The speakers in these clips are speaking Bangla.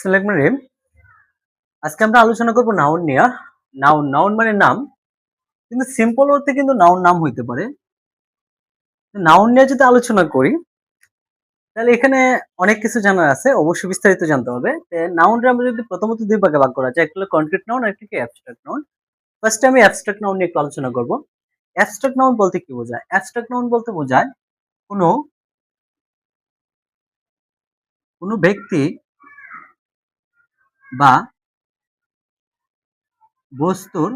সিলেক্ট মানে আজকে আমরা আলোচনা করব নাউন নিয়ে। নাউন নাউন মানে নাম। কিন্তু সিম্পল অর্থে কিন্তু নাউন নাম হইতে পারে। নাউন নিয়ে যদি আলোচনা করি, তাহলে এখানে অনেক কিছু জানার আছে, অবশ্যই বিস্তারিত জানতে হবে। নাউনটা আমরা যদি প্রথমত দুই ভাগে ভাগ করা যায় কনক্রিট নাউন আর একটা অ্যাবস্ট্রাক্ট নাউন ফার্স্টে আমি অ্যাবস্ট্রাক্ট নাউন নিয়ে একটু আলোচনা করব। অ্যাবস্ট্রাক্ট নাউন বলতে কি বোঝায়? অ্যাবস্ট্রাক্ট নাউন বলতে বোঝায় কোনো কোনো ব্যক্তি বা বস্তুর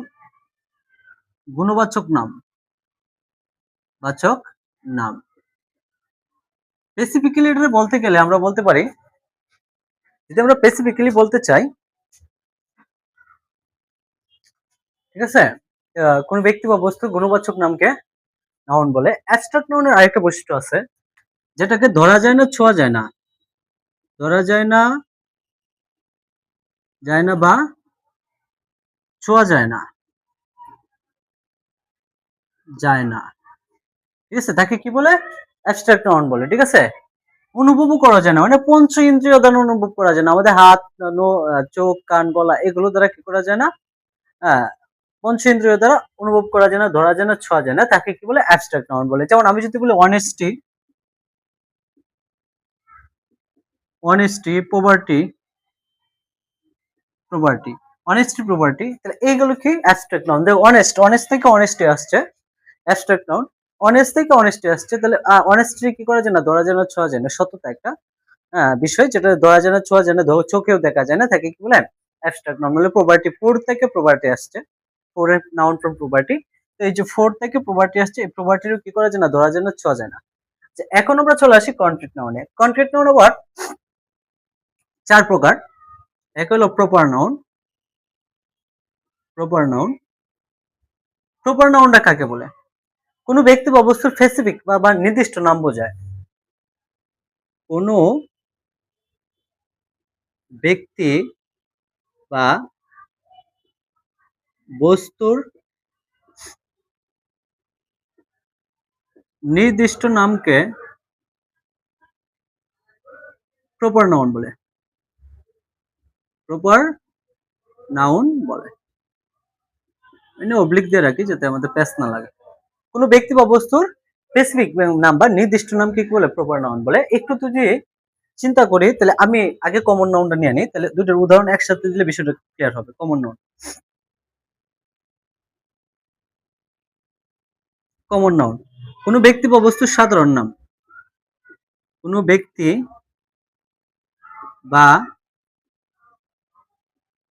গুণবাচক নাম, বাচক নাম। স্পেসিফিক্যালি এটা বলতে গেলে আমরা বলতে পারি, যদি আমরা স্পেসিফিক্যালি বলতে চাই, ঠিক আছে? কোন ব্যক্তি বা বস্তুর গুণবাচক নামকে নাউন বলে। অ্যাবস্ট্রাক্ট নাউনের আরেকটা বৈশিষ্ট্য আছে, যেটাকে ধরা যায় না, ছোঁয়া যায় না। ধরা যায় না যায় না বা ছোঁয়া যায় না। যায় না। ঠিক আছে? তাকে কি বলে? অ্যাবস্ট্রাক্ট নাউন বলে, ঠিক আছে? অনুভবও করা যায় না। মানে পঞ্চ ইন্দ্রিয় দ্বারা অনুভব করা যায় না। আমাদের হাত চোখ, কান, গলা, এগুলো দ্বারা কি করা যায় না? হ্যাঁ পঞ্চ ইন্দ্রিয় দ্বারা অনুভব করা যায় না, ধরা যায় না, ছোঁয়া যায় না। তাকে কি বলে? অ্যাবস্ট্রাক্ট নাউন বলে। যেমন আমি যদি বলি honesty honesty poverty property honesty property তাহলে এইগুলো কি অ্যাবস্ট্রাক্ট নাউন দেখো অনেস্ট অনেস্ট থেকে অনেস্টি আসছে অ্যাবস্ট্রাক্ট নাউন অনেস্ট থেকে অনেস্টি আসছে, তাহলে অনেস্টি কি করা যায় না? ধরা যায় না, ছোঁয়া যায় না, সত্যতা একটা বিষয় যেটা ধরা যায় না, ছোঁয়া যায় না চোখেও দেখা যায় না তাকে কি বলে অ্যাবস্ট্রাক্ট নাউন বলে প্রপার্টি ফোর থেকে প্রপার্টি আসছে ফোর নাউন ফ্রম প্রপার্টি তো এই যে ফোর থেকে প্রপার্টি আসছে, এই প্রপার্টিরও কি করা যায় না? ধরা যায় না, ছোঁয়া যায় না। এখন আমরা চলে আসি কন্ট্রিট নাউনে কন্ট্রিট নাউন আবার চার প্রকার। এক হলো proper noun proper noun proper নাউনটা কাকে বলে? কোনো ব্যক্তি বা বস্তুর স্পেসিফিক বা নির্দিষ্ট নাম বোঝায়। কোনো ব্যক্তি বা বস্তুর নির্দিষ্ট নামকে প্রপার নাউন বলে। প্রপার নাউন বলে। মানে অবলিক দিয়ে রাখি যাতে আমাদের প্যাস না লাগে। কোনো ব্যক্তি বা বস্তুর স্পেসিফিক নাম বা নির্দিষ্ট নাম কি বলে প্রপার নাউন বলে, একটু তো যদি চিন্তা করি, তাহলে আমি আগে কমন নাউনটা নিয়ে নিই, তাহলে দুটোর উদাহরণ একসাথে দিলে বিষয়টা ক্লিয়ার হবে কমন নাউন। Common noun. কোনো ব্যক্তি বা বস্তুর সাধারণ নাম। কোনো ব্যক্তি বা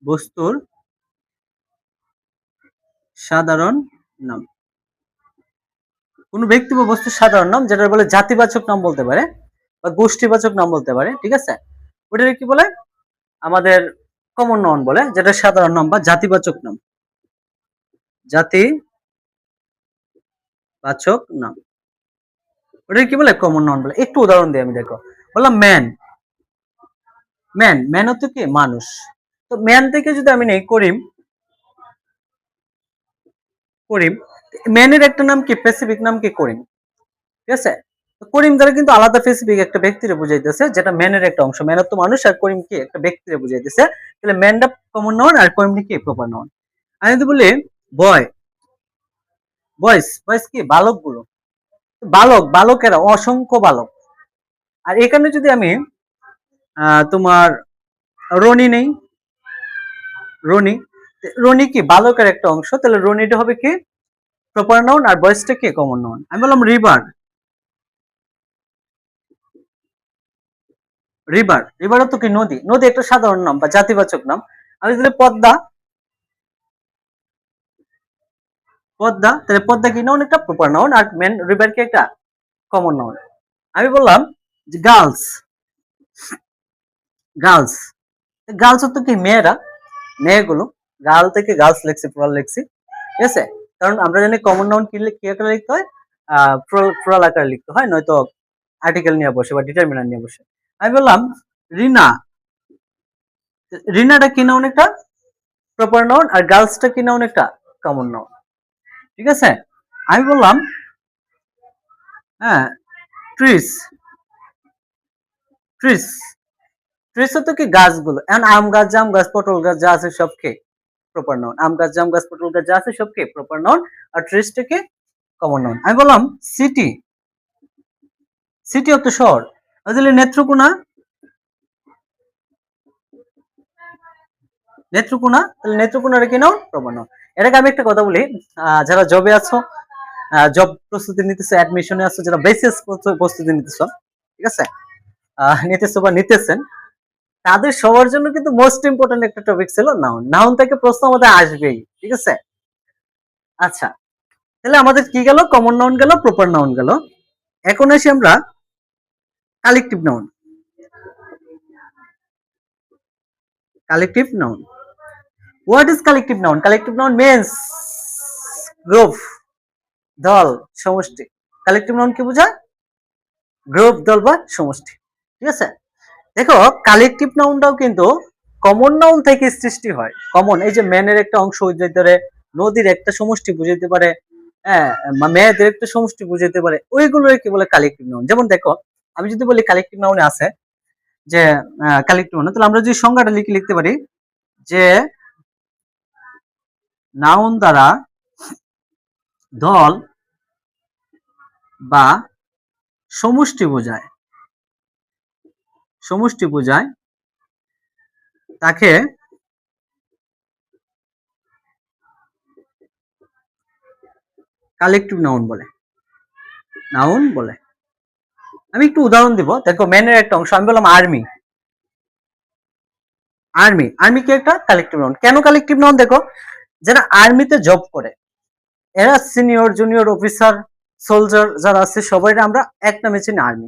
বস্তুর সাধারণ নাম। কোন ব্যক্তি বা বস্তুর সাধারণ নাম যেটা বলে জাতিবাচক নাম বলতে পারে বা গোষ্ঠীবাচক নাম বলতে পারে, ঠিক আছে? ওটা কি বলে? আমাদের কমন নাউন বলে, যেটা সাধারণ নাম বা জাতিবাচক নাম। জাতি বাচক নাম। ওটা কি বলে? কমন নাউন বলে। একটু উদাহরণ দিই আমি, দেখো। বললাম ম্যান ম্যান ম্যান হচ্ছে কি? মানুষ। তো ম্যান থেকে যদি আমি নেই, করিম। করিম। ম্যানের একটা নাম কি? স্পেসিফিক নাম কি? করিম। ঠিক আছে? করিম দ্বারা কিন্তু আলাদা স্পেসিফিক একটা ব্যক্তিরে বুঝাইতেছে, যেটা ম্যানের একটা অংশ। ম্যানের তো মানুষ আর করিম কি? একটা ব্যক্তিরে বুঝাইতেছে। তাহলে ম্যানটা কমন নাউন আর করিম কি? প্রপার নাউন আমি যদি বলি বয় বয়স বয়স কি? বালকগুলো। বালক, বালকেরা অসংখ্য বালক। আর এখানে যদি আমি তোমার রনি নেই রনি রনি কি বালকের একটা অংশ? তাহলে রনিটা হবে কি? প্রপার নাউন আর বয়সটা কি? কমন নাউন আমি বললাম রিভার রিভার রিভারও তো কি নদী? নদী একটা সাধারণ নাম বা জাতিবাচক নাম। আমি যদি পদ্মা। পদ্মা, তাহলে পদ্মা কি নাউন একটা? প্রপার নাউন আর মেন রিভার কি একটা? কমন নাউন আমি বললাম গার্লস গার্লস গার্লস তো কি মেয়েরা? মেয়েগুলো, গার্ল থেকে গার্লস লেখছি প্লুরাল লেখছি, ঠিক আছে? কারণ আমরা জানি কমন নাউন কি কি আকারে লিখতে হয়? প্লুরাল আকারে লিখতে হয়, নয়তো আর্টিকেল নিয়ে বসে বা ডিটারমিনার নিয়ে বসে। আমি বললাম, রিনা, রিনাটা কি নাউন একটা? প্রপার নাউন আর গার্লসটা কি নাউন একটা? কমন নাউন ঠিক আছে? আমি বললাম হ্যাঁ ট্রিস ট্রিস ট্রিস তো কি গাছগুলো? এখন আম গাছ, জাম গাছ, পটল গাছ যা আছে সব কে? প্রপার নাউন আম গাছ, জাম গাছ, পটল গাছ যা আছে সব কে? প্রপার নাউন আর ট্রিসটা কি? কমন নাউন আমি বললাম সিটি সিটি দ্য শহর। তাহলে নেত্রকোনা? নেত্রকোনা? তাহলে নেত্রকোনার কি নাউন এর আগে আমি একটা কথা বলি যারা জবে আছো জব প্রস্তুতি নিতেছো অ্যাডমিশনে আছো, যারা বেসিস প্রস্তুতি নিতেছো, ঠিক আছে? নিতেছো বা নিতেছেন তাদের সবার জন্য কিন্তু মোস্ট ইম্পর্টেন্ট একটা টপিক ছিল নাউন নাউন থেকে প্রশ্ন আমাদের আসবেই, ঠিক আছে? আচ্ছা তাহলে আমাদের কি গেল? কমন নাউন গেল প্রপার নাউন গেল। এখন আসি আমরা collective noun collective noun what is collective noun collective noun means group দল, সমষ্টি। কালেকটিভ নাউন কি বোঝায়? গ্রুপ দল বা সমষ্টি, ঠিক আছে? দেখো কালেকটিভ নাউনটাও কিন্তু কমন নাউন থেকে সৃষ্টি হয়। কমন এই যে ম্যানের একটা অংশ বুঝাইতে পারে, নদীর একটা সমষ্টি বুঝাইতে পারে হ্যাঁ মেয়েদের একটা সমষ্টি বুঝাইতে পারে ওইগুলো কি বলে কালেকটিভ নাউন যেমন দেখো, আমি যদি বলি কালেকটিভ নাউনে আছে, যে কালেকটিভ নাউন তাহলে আমরা যদি সংজ্ঞাটা লিখে লিখতে পারি, যে নাউন দ্বারা দল বা সমষ্টি বোঝায়। সমষ্টি বোঝায় তাকে কালেকটিভ নাউন বলে। নাউন বলে। আমি একটু উদাহরণ দিব। দেখো ম্যানের একটা অংশ, আমি বললাম আর্মি আর্মি আর্মি কি একটা? কালেকটিভ নাউন কেন কালেকটিভ নাউন দেখো, যারা আর্মিতে জব করে, এরা সিনিয়র জুনিয়র অফিসার সোলজার যারা আছে সবাই আমরা এক নামে চিনি আর্মি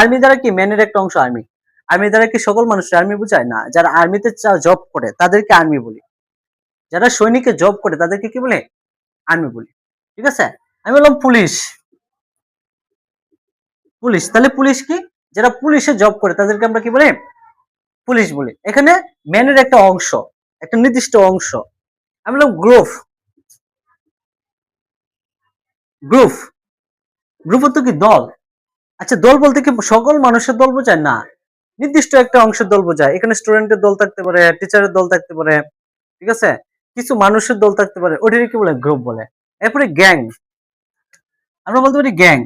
আর্মি দ্বারা কি? ম্যানের একটা অংশ আর্মি আর্মি দ্বারা কি সকল মানুষ আর্মি বোঝায়? না, যারা আর্মিতে জব করে, তাদেরকে আর্মি বলি। যারা সৈনিকে জব করে, তাদেরকে কি বলে? আর্মি বলি। ঠিক আছে? আমি বললাম পুলিশ। পুলিশ। তাহলে পুলিশ কি? যারা পুলিশে জব করে, তাদেরকে আমরা কি বলি? পুলিশ বলি। এখানে ম্যানের একটা অংশ, একটা নির্দিষ্ট অংশ। আমি বললাম গ্রুপ গ্রুপ গ্রুপ তো কি? দল। আচ্ছা দল বলতে কি সকল মানুষের দল বোঝায়? না। নির্দিষ্ট একটা অংশের দল বোঝায়। এখানে স্টুডেন্টের দল থাকতে পারে টিচারের দল থাকতে পারে, ঠিক আছে? কিছু মানুষের দল থাকতে পারে, ওটাকে কি বলে? গ্রুপ বলে। এরপরে গ্যাং আমরা বলতে পারি গ্যাং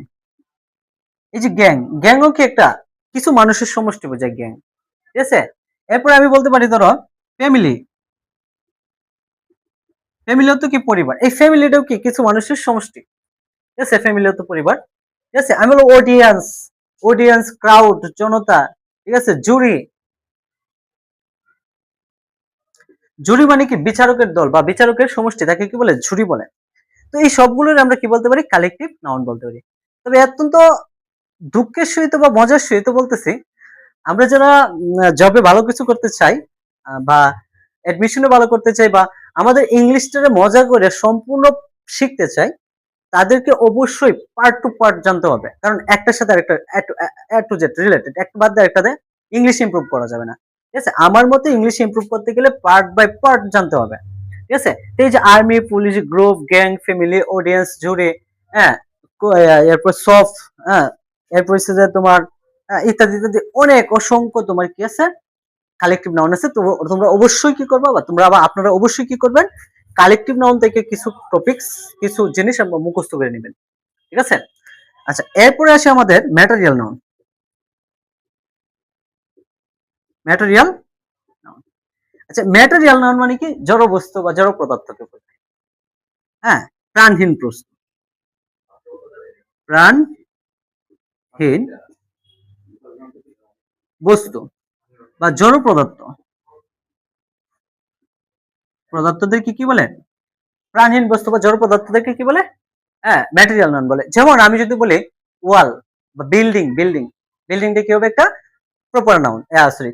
এই যে গ্যাং গ্যাংও কি একটা? কিছু মানুষের সমষ্টি বোঝায় গ্যাং ঠিক আছে? এরপরে আমি বলতে পারি, ধরো ফ্যামিলি ফ্যামিলিও তো কি পরিবার? এই ফ্যামিলিটাও কি কিছু মানুষের সমষ্টি? ঠিক আছে? ফ্যামিলিও তো পরিবার। ঠিক আছে? আমি বলব অডিয়েন্স অডিয়েন্স ক্রাউড জনতা। ঠিক আছে? জুরি। জুরি মানে কি? বিচারকের দল বা বিচারকের সমষ্টি, তাকে কি বলে? জুরি বলে। তো এই সবগুলোর আমরা কি বলতে পারি? কালেকটিভ নাউন বলতে পারি। তবে অত্যন্ত দুঃখের সহিত বা মজার সহিত বলতেছি, আমরা যারা জবে ভালো কিছু করতে চাই বা অ্যাডমিশনে ভালো করতে চাই, বা আমাদের ইংলিশটারে মজা করে সম্পূর্ণ শিখতে চাই তাদেরকে অবশ্যই পার্ট টু পার্ট জানতে হবে। কারণ একটার সাথে আরেকটা টু জেড রিলেটেড একটা বাদ দিয়ে একটাতে ইংলিশ ইমপ্রুভ করা যাবে না। ঠিক আছে? আমার মতে ইংলিশ ইমপ্রুভ করতে গেলে পার্ট বাই পার্ট জানতে হবে। ঠিক আছে? এই যে army police group gang family audience জুড়ে হ্যাঁ এরপর সফ হ্যাঁ এরপর হচ্ছে যে তোমার ইত্যাদি ইত্যাদি অনেক অসংখ্য তোমার কি আছে? কালেকটিভ নাউন আছে। তো তোমরা অবশ্যই কি করবে বা তোমরা আবার আপনারা অবশ্যই কি করবেন? কালেকটিভ নাউন থেকে কিছু টপিকস কিছু জিনিস মুখস্থ করে নেবেন। ঠিক আছে? আচ্ছা এরপরে আসে আমাদের ম্যাটেরিয়াল নাউন। ম্যাটেরিয়াল আচ্ছা ম্যাটেরিয়াল নাউন মানে কি? জড় বস্তু বা জড় পদার্থকে বোঝায়। হ্যাঁ প্রাণহীন বস্তু প্রাণহীন বস্তু বা জড় পদার্থ পদার্থদেরকে কি বলে? প্রাণহীন বস্তু বা জড় পদার্থদেরকে কি বলে? হ্যাঁ ম্যাটেরিয়াল নাউন বলে। যেমন আমি যদি বলি ওয়াল বা বিল্ডিং বিল্ডিং বিল্ডিংটা কি হবে একটা proper noun sorry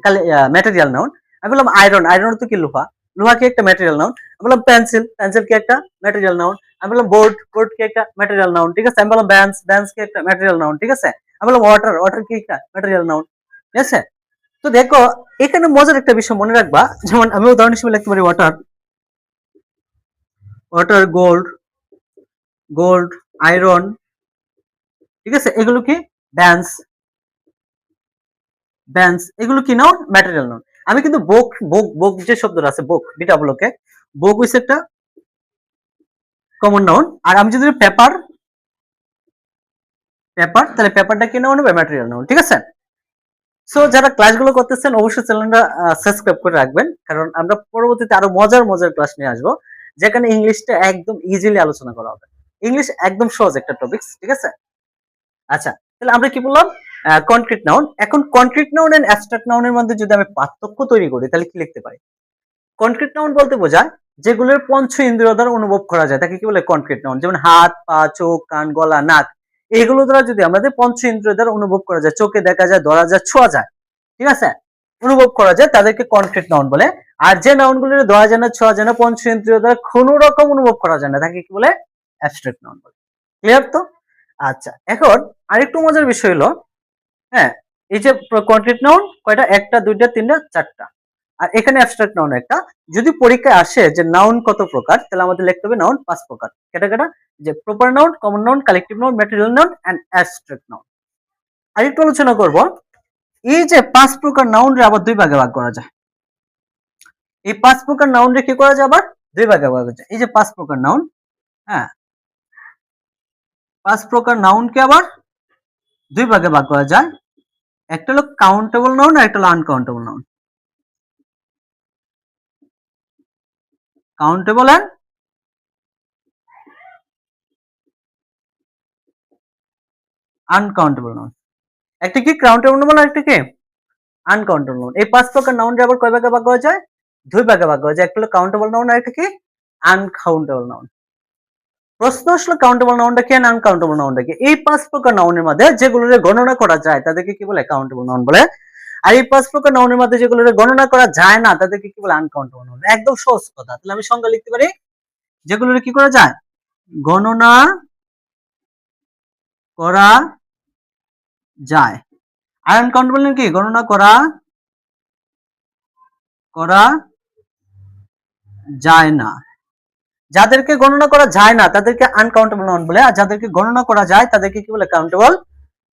material noun আমি বললাম আয়রন আয়রন তো কি লোহা? লোহা কি একটা ম্যাটেরিয়াল নাউন আমি বললাম পেন্সিল পেন্সিল কি একটা ম্যাটেরিয়াল নাউন আমি বললাম বোর্ড বোর্ড কি একটা ম্যাটেরিয়াল নাউন ঠিক আছে? আমি বললাম ব্যান্স ব্যান্স কি একটা ম্যাটেরিয়াল নাউন ঠিক আছে? আমি বললাম ওয়াটার ওয়াটার কি একটা ম্যাটেরিয়াল নাউন ঠিক আছে? তো দেখো, এখানে মজার একটা বিষয় মনে রাখবা। যেমন আমি উদাহরণ হিসেবে লিখতে পারি water water gold gold, iron, ঠিক আছে? এগুলো কি? ব্যান্স। বেঞ্চ এগুলো কি নাউন ম্যাটেরিয়াল নাউন আমি কিন্তু বুক বুক বুক যে শব্দটা আছে, বুক বিটা ব্লকে বুক হইছে একটা কমন নাউন আর আমি যদি পেপার পেপার তাহলে পেপারটা কি নাউন হবে? ম্যাটেরিয়াল নাউন ঠিক আছে? সো যারা ক্লাসগুলো করতেছেন, অবশ্যই চ্যানেলটা সাবস্ক্রাইব করে রাখবেন। কারণ আমরা পরবর্তীতে আরও মজার মজার ক্লাস নিয়ে আসব। যেখানে ইংলিশটা একদম ইজিলি আলোচনা করা হবে। ইংলিশ একদম সহজ একটা টপিক ঠিক আছে? আচ্ছা তাহলে আমরা কি বললাম? কনক্রিট নাউন এখন কনক্রিট নাউন এন্ড অ্যাবস্ট্রাক্ট নাউনের মধ্যে যদি আমি পার্থক্য তৈরি করি, তাহলে কি লিখতে পারি? কনক্রিট নাউন বলতে বোঝায় যেগুলোর পঞ্চ ইন্দ্রিয় দ্বারা অনুভব করা যায়। তাকে কি বলে কনক্রিট নাউন যেমন হাত, পা, চোখ, কান, গলা, নাক। এগুলো দ্বারা যদি আমাদের পঞ্চ ইন্দ্রিয় দ্বারা অনুভব করা যায়, চোখে দেখা যায়, ধরা যায়, ছোঁয়া যায়, ঠিক আছে? অনুভব করা যায়, তাদেরকে কনক্রিট নাউন বলে। আর যে নাউনগুলো ধরা যায় না ছোঁয়া যায় না পঞ্চ ইন্দ্রিয় দ্বারা কোনো রকম অনুভব করা যায় না, তাকে কি বলে? অ্যাবস্ট্রাক্ট নাউন বলে। ক্লিয়ার তো? আচ্ছা এখন আরেকটু মজার বিষয় হলো হ্যাঁ এই যে কনক্রিট নাউন কয়টা? একটা, দুইটা, তিনটা, চারটা। আর এখানে অ্যাবস্ট্রাক্ট নাউন একটা। যদি পরীক্ষায় আসে যে নাউন কত প্রকার, তাহলে আমাদের লিখতে হবে নাউন পাঁচ প্রকার। কেটা কেটা? যে proper noun common noun collective noun material noun and abstract noun আরেকটু আলোচনা করব। এই যে পাঁচ প্রকার নাউন রে আবার দুই ভাগে ভাগ করা যায়। এই পাঁচ প্রকার নাউন রে কি করা যায় আবার? দুই ভাগে ভাগ করা যায়। এই যে পাঁচ প্রকার নাউন হ্যাঁ? পাঁচ প্রকার নাউনকে আবার দুই ভাগে ভাগ করা যায়। একটা হলো কাউন্টেবল নাউন আর একটা হলো uncountable noun countable and uncountable noun একটা কি? কাউন্টেবল নাউন একটা কি? আনকাউন্টেবল নাউন এই পাঁচ প্রকার নাউন আবার কয় ভাগে ভাগ করা যায়? দুই ভাগে ভাগ করা যায়। একটা হলো কাউন্টেবল নাউন আর একটা কি? আনকাউন্টেবল নাউন প্রশ্ন আসলে কাউন্টেবল নাউনটা কি আনকাউন্টেবল নাউনটা কি? এই পাঁচ প্রকার নাউনের মধ্যে যেগুলো গণনা করা যায়, তাদেরকে কি বলে? কাউন্টেবল নাউন বলে। আর এই পাঁচ প্রকার নাউনের মধ্যে যেগুলো গণনা করা যায় না, তাদেরকে কি বলে? আনকাউন্টেবল নাউন একদম সহজ কথা। তাহলে আমি সংজ্ঞা লিখতে পারি। যেগুলো কি করা যায়? গণনা করা যায়। আর আনকাউন্টেবল কি? গণনা করা করা যায় না। যাদেরকে গণনা করা যায় না, তাদেরকে আনকাউন্টেবল নাউন বলে, আর যাদেরকে গণনা করা যায়, তাদেরকে কি বলে? কাউন্টেবল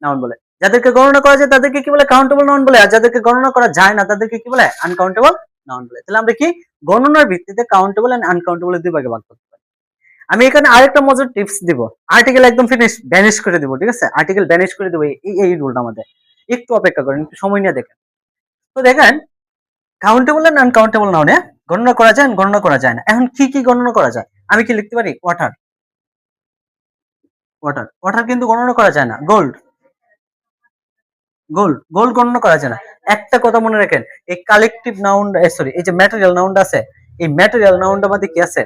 নাউন বলে। যাদেরকে গণনা করা যায়, তাদেরকে কি বলে? কাউন্টেবল নাউন বলে, আর যাদেরকে গণনা করা যায় না, তাদেরকে কি বলে? আনকাউন্টেবল নাউন বলে। তাহলে আমরা কি? গণনার ভিত্তিতে কাউন্টেবল এন্ড আনকাউন্টেবল দুই ভাগে ভাগ করতে আমি এখানে আরেকটা মজার টিপস দিব। আর্টিকেল একদম ফিনিশ ব্যানিশ করে দিব, ঠিক আছে? আর্টিকেল ব্যানিশ করে দিব, এই এই রুলটা আমাদের। একটু অপেক্ষা করেন, একটু সময় নিয়ে দেখেন। তো দেখেন কাউন্টেবল এন্ড আনকাউন্টেবল নাউনে গণনা করা যায় গণনা করা যায় না। এখন কি কি গণনা করা যায়? আমি কি লিখতে পারি? ওয়াটার ওয়াটার ওয়াটার কিন্তু গণনা করা যায় না। গোল্ড গোল্ড গোল্ড গণনা করা যায় না। একটা কথা মনে রাখেন, এই কালেকটিভ নাউন সরি এই যে ম্যাটেরিয়াল নাউনটা আছে, এই ম্যাটেরিয়াল নাউনটা মধ্যে কি আছে?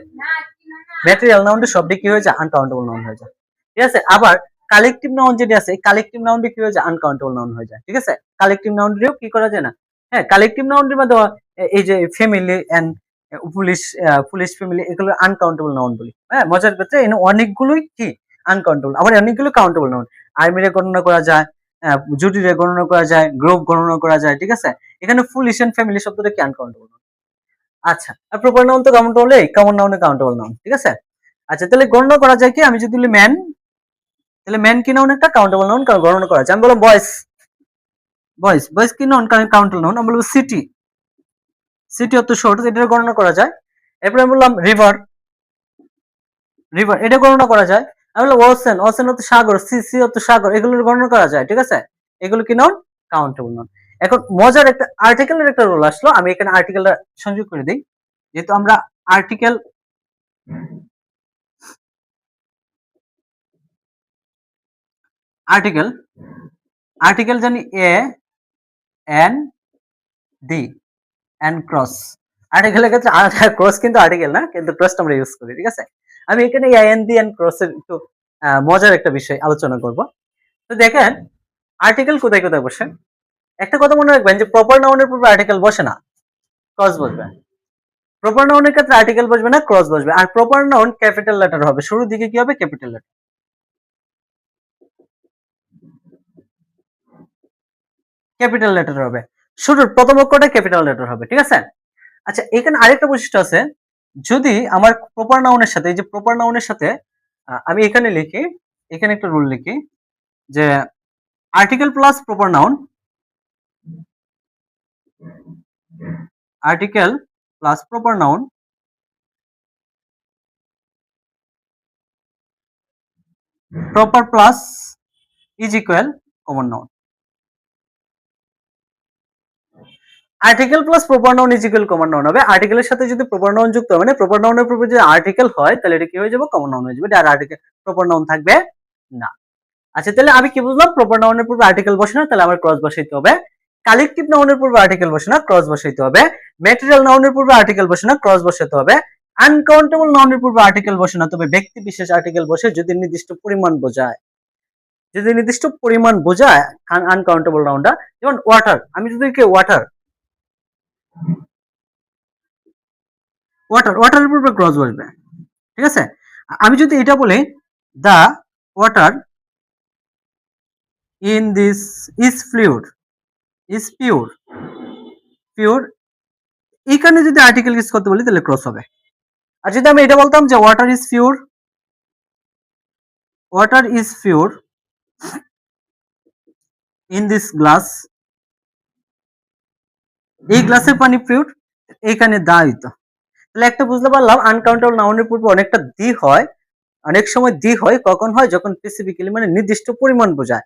ম্যাটেরিয়াল নাউনটা সবটি কি হয়ে যায় আনকাউন্টেবল নাউন হয়ে যায় ঠিক আছে আবার কালেকটিভ নাউন যেটি আছে কালেকটিভ নাউনটি কি হয়ে যায় আনকাউন্টেবল নাউন হয়ে যায় ঠিক আছে কালেকটিভ নাউনটিও কি করা যায় না হ্যাঁ কালেকটিভ নাউনটির মধ্যে এই যে family and police police family এগুলো আনকাউন্টেবল নাউন বলি হ্যাঁ মজার ক্ষেত্রে এখানে অনেকগুলোই কি আনকাউন্টেবল আবার অনেকগুলো কাউন্টেবল নাউন আর্মিরে গণনা করা যায় জুটিরে গণনা করা যায় গ্রুপ গণনা করা যায় ঠিক আছে এখানে পুলিশ এন্ড ফ্যামিলি শব্দটা কি আনকাউন্টেবল আচ্ছা আর প্রপার নাউন তো কাউন্টেবল এই কমন নাউনে কাউন্টেবল নাউন ঠিক আছে? আচ্ছা তাহলে গণনা করা যায় কি? আমি যদি ম্যান তাহলে ম্যান কি নাউন একটা? কাউন্টেবল নাউন গণনা করা যায়। আমি বললাম বয়েস বয়েস বয়েস কি নাউন কাউন্টেবল নাউন আমি বলব সিটি সিটি অত শর্ট এটা গণনা করা যায়। এরপরে আমি বললাম রিভার রিভার এটা গণনা করা যায়। আমি বললাম ওসেন ওসেন হচ্ছে সাগর সি সি অত সাগর, এগুলোর গণনা করা যায়, ঠিক আছে? এগুলো কি নাউন কাউন্টেবল নাউন এখন মজার একটা আর্টিকেলের একটা রোল আসলো, আমি এখানে আর্টিকেলটা সংযোগ করে দিই। যেহেতু আমরা আর্টিকেল আর্টিকেল আর্টিকেল জানি a an the and cross আর্টিকেলের ক্ষেত্রে ক্রস কিন্তু আর্টিকেল না, কিন্তু ক্রসটা আমরা ইউজ করি, ঠিক আছে? আমি এখানে এন ডি এন্ড ক্রসের একটু মজার একটা বিষয় আলোচনা করব। তো দেখেন আর্টিকেল কোথায় কোথায় বসে? একটা কথা মনে রাখবেন যে প্রপার নাউনের পূর্বে আর্টিকেল বসে না ক্রস বসবে। প্রপার নাউনের ক্ষেত্রে আর্টিকেল বসবে না ক্রস বসবে। আর প্রপার নাউন ক্যাপিটাল লেটার হবে, শুরুর দিকে কি হবে? ক্যাপিটাল লেটার ক্যাপিটাল লেটার হবে। শুরুর প্রথম অক্ষরটা ক্যাপিটাল লেটার হবে, ঠিক আছে? আচ্ছা এখানে আরেকটা বৈশিষ্ট্য আছে। যদি আমার প্রপার নাউনের সাথে, এই যে প্রপার নাউনের সাথে আমি এখানে লিখি, এখানে একটা রুল লিখি, যে article plus proper noun article plus proper noun proper plus is equal common noun article plus proper noun is equal common noun হবে আর্টিকেলের সাথে যদি প্রপার নাউন যুক্ত হয় মানে প্রপার নাউনের পূর্বে যদি আর্টিকেল হয়, তাহলে এটা কি হয়ে যাবে? কমন নাউন হয়ে যাবে। আর আর্টিকেল প্রপার নাউন থাকবে না। আচ্ছা তাহলে আমি কি বুঝলাম? প্রপার নাউনের পূর্বে আর্টিকেল বসে না, তাহলে আমার ক্রস বসাইতে হবে। কালেকটিভ নাউনের পূর্বে আর্টিকেল বসে না ক্রস বসাইতে হবে। ম্যাটেরিয়াল নাউনের পূর্বে আর্টিকেল বসে না ক্রস বসাতে হবে। আনকাউন্টেবল নাউনের পূর্বে আর্টিকেল বসে না, তবে ব্যক্তি বিশেষ আর্টিকেল বসে যদি নির্দিষ্ট পরিমাণ বোঝায়। যদি নির্দিষ্ট পরিমাণ বোঝায় আনকাউন্টেবল নাউনটা যেমন ওয়াটার আমি যদি কে ওয়াটার ওয়াটার ওয়াটারের পূর্বে ক্রস বসবে, ঠিক আছে? আমি যদি এটা বলি the water in this is fluid is pure pure এইখানে যদি আর্টিকেল ইউজ করতে বলি, তাহলে ক্রস হবে। আর যদি আমি এটা বলতাম যে water is pure water is pure in this glass এই গ্লাসের পানি পিওর এইখানে দা হইতো তাহলে একটা বুঝতে পারলাম আনকাউন্টেবল নাউনের পূর্বে অনেকটা দি হয়, অনেক সময় দি হয়, কখন হয়? যখন স্পেসিফিক্যালি মানে নির্দিষ্ট পরিমাণ বোঝায়।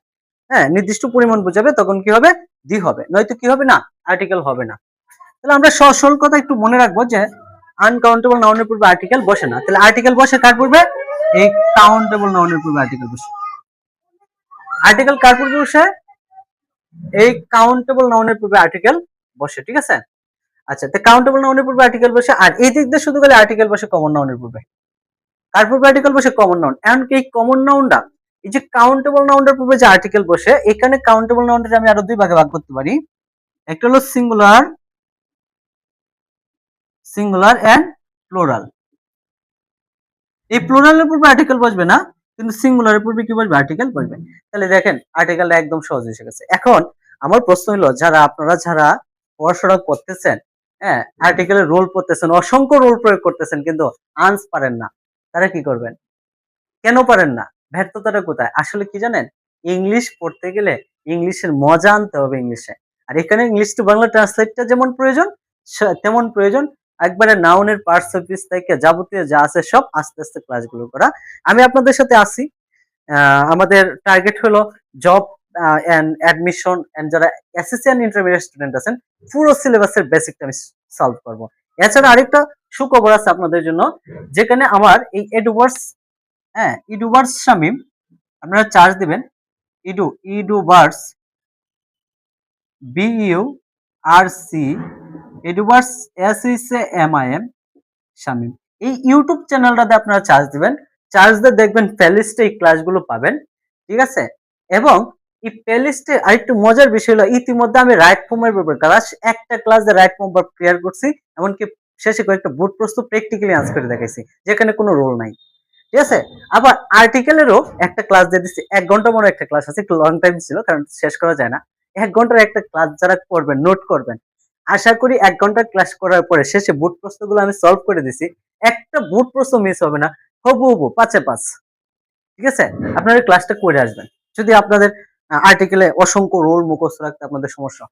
হ্যাঁ নির্দিষ্ট পরিমাণ বোঝাবে, তখন কি হবে? দি হবে। নয়তো কি হবে না? আর্টিকেল হবে না। তাহলে আমরা সরল কথা একটু মনে রাখব যে আনকাউন্টেবল নাউনের পূর্বে আর্টিকেল বসে না। তাহলে আর্টিকেল বসে কার পূর্বে? এই কাউন্টেবল নাউনের পূর্বে আর্টিকেল বসে। আর্টিকেল কার পূর্বে বসে? এই কাউন্টেবল নাউনের পূর্বে আর্টিকেল বসে, ঠিক আছে? আচ্ছা তো কাউন্টেবল নাউনের পূর্বে আর্টিকেল বসে, আর এই দিক দিয়ে শুধু গেলে আর্টিকেল বসে কমন নাউনের পূর্বে। কার পূর্বে আর্টিকেল বসে? কমন নাউন এমনকি এই কমন নাউনটা এই যে কাউন্টেবল নাউনের পূর্বে যে আর্টিকেল বসে, এখানে কাউন্টেবল নাউনটা আমি আরও দুই ভাগে ভাগ করতে পারি। একটা হলো সিঙ্গুলার সিঙ্গুলার এন্ড প্লোরাল এই প্লোরালের পূর্বে আর্টিকেল বসবে না, কিন্তু সিঙ্গুলারের পূর্বে কি বসবে? আর্টিকেল বসবে। তাহলে দেখেন আর্টিকেলটা একদম সহজ এসে গেছে। এখন আমার প্রশ্ন হলো, যারা, আপনারা যারা পড়াশোনা করতেছেন হ্যাঁ আর্টিকেলের রোল পড়তেছেন, অসংখ্য রোল প্রয়োগ করতেছেন, কিন্তু আনস পারেন না, তারা কি করবেন? কেন পারেন না? ব্যর্থতাটা কোথায়? আসলে কি জানেন? ইংলিশ পড়তে গেলে ইংলিশের মজা আনতে হবে ইংলিশে আর এখানে ইংলিশ টু বাংলা ট্রান্সলেটটা যেমন প্রয়োজন তেমন প্রয়োজন। একবারে নাউনের পার্টস অফিস থেকে যাবতীয় যা আছে সব আস্তে আস্তে ক্লাসগুলো করা। আমি আপনাদের সাথে আসি আমাদের টার্গেট হলো জব এন্ড অ্যাডমিশন এন্ড যারা এসএসসি এন্ড ইন্টারমিডিয়েট স্টুডেন্ট আছেন, পুরো সিলেবাসের বেসিকটা আমি সলভ করব। এছাড়া আরেকটা সুখবর আছে আপনাদের জন্য, যেখানে আমার এই এডুভার্স হ্যাঁ ইডুভার্স শামিম, আপনারা চার্জ দিবেন। ইডু ইডুভার্স বিইউ আর সি এডুভার্স এস ইস এম আই এম শামিম। এই ইউটিউব চ্যানেলটাতে আপনারা চার্জ দিবেন। চার্জ দিয়ে দেখবেন প্লেলিস্টে এই ক্লাসগুলো পাবেন, ঠিক আছে? এবং এই প্লেলিস্টে আরেকটু মজার বিষয় হলো, ইতিমধ্যে আমি রাইট ফর্মের ব্যাপারে ক্লাস একটা ক্লাস রাইট ফর্ম ক্লিয়ার করছি, এমনকি শেষে কয়েকটা বোর্ড প্রস্তুত প্র্যাকটিক্যালি আনসার করে দেখাইছি, যেখানে কোনো রোল নাই। ঠিক আছে? আবার আর্টিকেলেরও একটা ক্লাস দিয়ে দিচ্ছি। এক ঘণ্টা মনে একটা ক্লাস আছে, একটু লং টাইম ছিল, কারণ শেষ করা যায় না। এক ঘণ্টার একটা ক্লাস যারা করবেন নোট করবেন, আশা করি এক ঘণ্টা ক্লাস করার পরে শেষে বুট প্রশ্নগুলো আমি সলভ করে দিছি। একটা বুট প্রশ্ন মিস হবে না, হবু হবু পাঁচে পাঁচ ঠিক আছে? আপনারা ক্লাসটা করে আসবেন। যদি আপনাদের আর্টিকেলে অসংখ্য রোল মুখস্থ রাখতে আপনাদের সমস্যা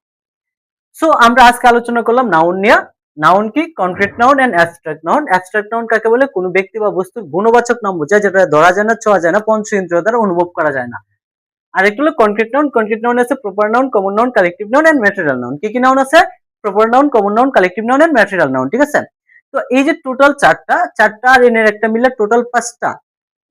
সো আমরা আজকে আলোচনা করলাম নাউন নিয়ে। নাউন কি? Concrete noun and abstract noun abstract noun কাকে বলে? কোনো ব্যক্তি বা বস্তুর গুণবাচক নাম বোঝায়, যেটা ধরা যায় না, ছোঁয়া যায় না, পঞ্চ ইন্দ্রিয় দ্বারা অনুভব করা যায় না। আর একটু হলো কনক্রিট নাউন কনক্রিট নাউন আছে proper noun common noun collective noun and material noun কি কি নাউন আছে? Proper noun common noun collective noun and material noun ঠিক আছে? তো এই যে টোটাল চারটা চারটা আর এনের একটা মিলে টোটাল পাঁচটা।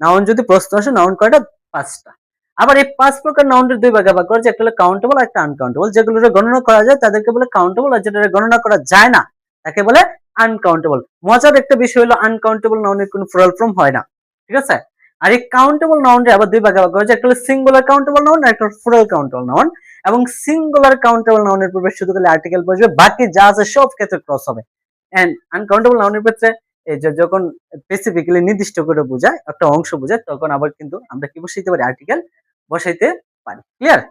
নাউন যদি প্রশ্ন আসে নাউন কয়টা? পাঁচটা। আবার এই পাঁচ প্রকার নাউনের দুই ভাগে ভাগ করেছে একটা হলো কাউন্টেবল একটা আনকাউন্টেবল যেগুলো গণনা করা যায়, তাদেরকে বলে কাউন্টেবল আর যেটা গণনা করা যায় না। তাকে বলে আনকাউন্টেবল মজার একটা বিষয় হলো আনকাউন্টেবল নাউনের কোনো ফ্লোরাল ফর্ম হয় না, ঠিক আছে? আর এই কাউন্টেবল নাউনটা আবার দুই ভাগে ভাগ করেছে একটা হলো সিঙ্গুলার কাউন্টেবল নাউন আর একটা ফ্লোরাল কাউন্টেবল নাউন এবং সিঙ্গুলার কাউন্টেবল নাউনের পূর্বে শুধু খালি আর্টিকেল বসবে, বাকি যা আছে সব ক্ষেত্রে ক্রস হবে। এন্ড আনকাউন্টেবল নাউনের ক্ষেত্রে যখন স্পেসিফিক্যালি নির্দিষ্ট করে বোঝায়, একটা অংশ বোঝায়, তখন আবার কিন্তু আমরা কি বসাইতে পারি? আর্টিকেল বসাইতে পারি। ক্লিয়ার